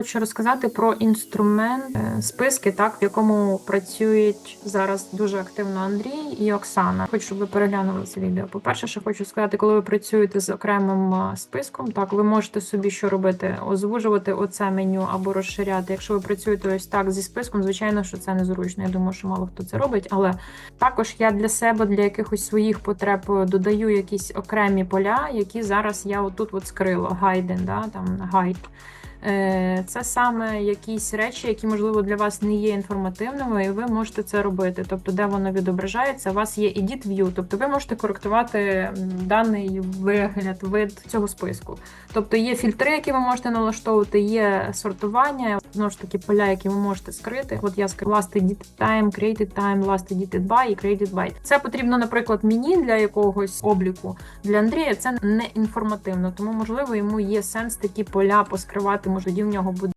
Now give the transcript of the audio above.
Хочу розказати про інструмент е, списки, так в якому працюють зараз дуже активно Андрій і Оксана. Хочу, щоб ви переглянули це відео. По перше, ще хочу сказати, коли ви працюєте з окремим е, списком, так ви можете собі що робити: озвужувати оце меню або розширяти. Якщо ви працюєте ось так зі списком, звичайно, що це незручно. Я думаю, що мало хто це робить, але також я для себе для якихось своїх потреб е, додаю якісь окремі поля, які зараз я отут от скрила. Гайден, да, там гайд. Е, Це саме якісь речі, які, можливо, для вас не є інформативними, і ви можете це робити. Тобто, де воно відображається, у вас є Edit View, тобто ви можете коректувати даний вигляд, вид цього списку. Тобто є фільтри, які ви можете налаштовувати, є сортування, знову ж таки, поля, які ви можете скрити. От я скрила Last Edit Time, Created Time, Last Edited By і Created By. Це потрібно, наприклад, мені для якогось обліку. Для Андрія це не інформативно, тому можливо йому є сенс такі поля поскривати. Може, тоді в нього буде